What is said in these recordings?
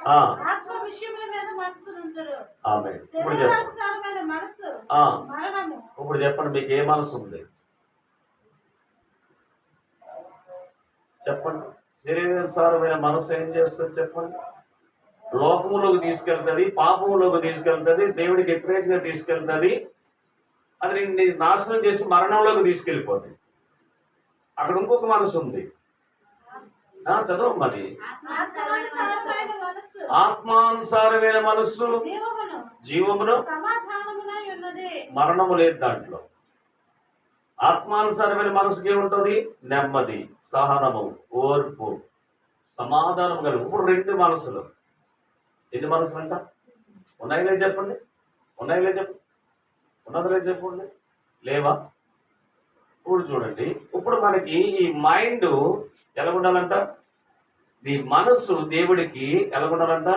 ఆ, ఆత్మ విషయముల మీద మనసు ఉంటారు ఆమె ఇప్పుడు చెప్పండి. శరీరానుసారమైన మనసు ఆ, మరణము. ఇప్పుడు చెప్పండి మీకు ఏ మనసు ఉంది? చెప్పండి. శరీరానుసారమైన మనసు ఏం చేస్తుంది చెప్పండి? లోకములోకి తీసుకెళ్తుంది పాపములోకి తీసుకెళ్తుంది దేవుడికి వ్యతిరేకంగా తీసుకెళ్తుంది అది నిన్ను నాశనం చేసి మరణంలోకి తీసుకెళ్ళిపోతుంది. అక్కడ ఇంకొక మనసు ఉంది. ఆ, చదువు మరి. ఆత్మానుసారమైన మనసు ఆత్మానుసారమైన మనస్సు జీవమును మరణము లేదు దాంట్లో. ఆత్మానుసారమైన మనసుకి ఏముంటుంది? నెమ్మది సహనము ఓర్పు సమాధానం కలుగు ఇప్పుడు రెండు మనసులు ఎన్ని మనసులు అంట ఉన్నాయిలే చెప్పండి. ఉన్నాయిలే చెప్పండి. ఉన్నదిలే చెప్పండి. లేవా? ఇప్పుడు చూడండి. ఇప్పుడు మనకి ఈ మైండ్ ఎలా ఉండాలంట? ఈ మనస్సు దేవుడికి ఎలాగుండాలంట?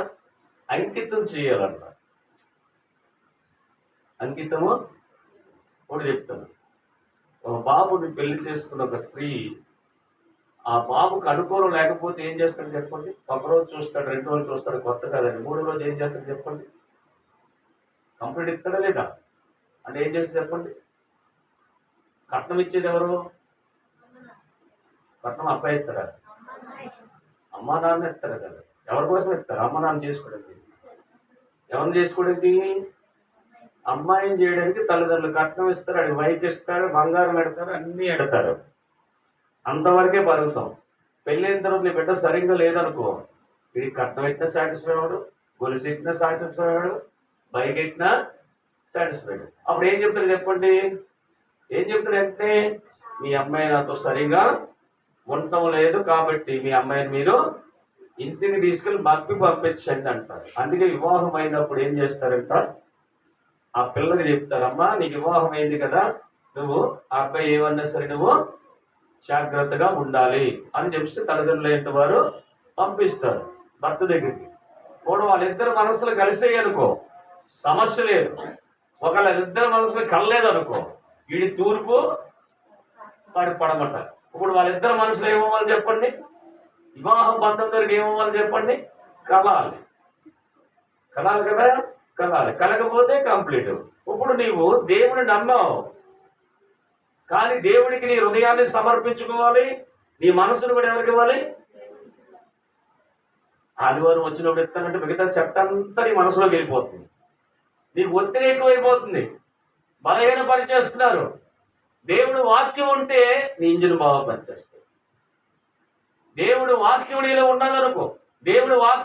అంకితం చేయాలంట. అంకితము కూడా చెప్తాను. ఒక బాబుని పెళ్ళి చేసుకున్న ఒక స్త్రీ ఆ బాబుకు అనుకూలం లేకపోతే ఏం చేస్తాడు చెప్పండి? ఒక రోజు చూస్తాడు రెండు రోజులు చూస్తాడు కొత్త కదండి. మూడో రోజు ఏం చేస్తాడు చెప్పండి? కంప్లీట్ ఇస్తాడా లేదా? అంటే ఏం చేస్తుంది చెప్పండి? కట్నం ఇచ్చేది ఎవరు? కట్నం అబ్బాయి ఇస్తారా అమ్మా నాన్న కదా. ఎవరి కోసం ఎత్తారు? అమ్మ నాన్న చేసుకోవడానికి. ఎవరిని చేసుకోవడానికి? అమ్మాయిని చేయడానికి తల్లిదండ్రులు కట్నం ఇస్తారు అడిగి బైక్ ఇస్తారు బంగారం పెడతారు అన్నీ ఎడతారు. అంతవరకే పరుగుతాం. పెళ్ళైన తర్వాత నీ బిడ్డ సరిగ్గా లేదనుకో ఇది కట్నం ఎక్కినా సాటిస్ఫై అవ్వడు గొలుసు ఎట్టినా సాటిస్ఫై అవ్వడు బైక్ ఎట్టినా సాటిస్ఫైడ్ అప్పుడు ఏం చెప్తారు చెప్పండి? ఏం చెప్తారు అంటే మీ అమ్మాయి నాతో సరిగా ఉండటం లేదు కాబట్టి మీ అమ్మాయిని మీరు ఇంటికి తీసుకెళ్ళి మప్పి పంపించండి అంటారు. అందుకే వివాహం అయినప్పుడు ఏం చేస్తారంట? ఆ పిల్లకి చెప్తారమ్మా నీకు వివాహం అయింది కదా నువ్వు ఆ అబ్బాయి ఏమన్నా సరే నువ్వు జాగ్రత్తగా ఉండాలి అని చెప్పి తల్లిదండ్రులు ఏంటి వారు? పంపిస్తారు భర్త దగ్గరికి. కూడా వాళ్ళిద్దరు మనసులు కలిసేయి అనుకో సమస్య లేదు. ఒకవేళ ఇద్దరు మనసులు కలలేదు అనుకో వీడి తూర్పు వాడి పడమంటారు. ఇప్పుడు వాళ్ళిద్దరు మనసులో ఏమవ్వాలి చెప్పండి? వివాహం బంధం దగ్గరికి ఏమవ్వాలి చెప్పండి? కలాలి కలాలి కదా? కలాలి కలకపోతే కంప్లీట్ ఇప్పుడు నీవు దేవుని నమ్మావు. కానీ దేవుడికి నీ హృదయాన్ని సమర్పించుకోవాలి. నీ మనసును కూడా ఎవరికి ఇవ్వాలి? ఆదివారం వచ్చినప్పుడు ఎత్తానంటే మిగతా చెట్టంతా నీ మనసులోకి వెళ్ళిపోతుంది. నీకు ఒత్తిడి ఎక్కువైపోతుంది. బలహీన పని చేస్తున్నారు. దేవుడు వాక్యం ఉంటే నీ ఇంజిన్ బాగా పనిచేస్తుంది. దేవుడు వాక్యం నీలో ఉండాలనుకో. దేవుడు వాక్యం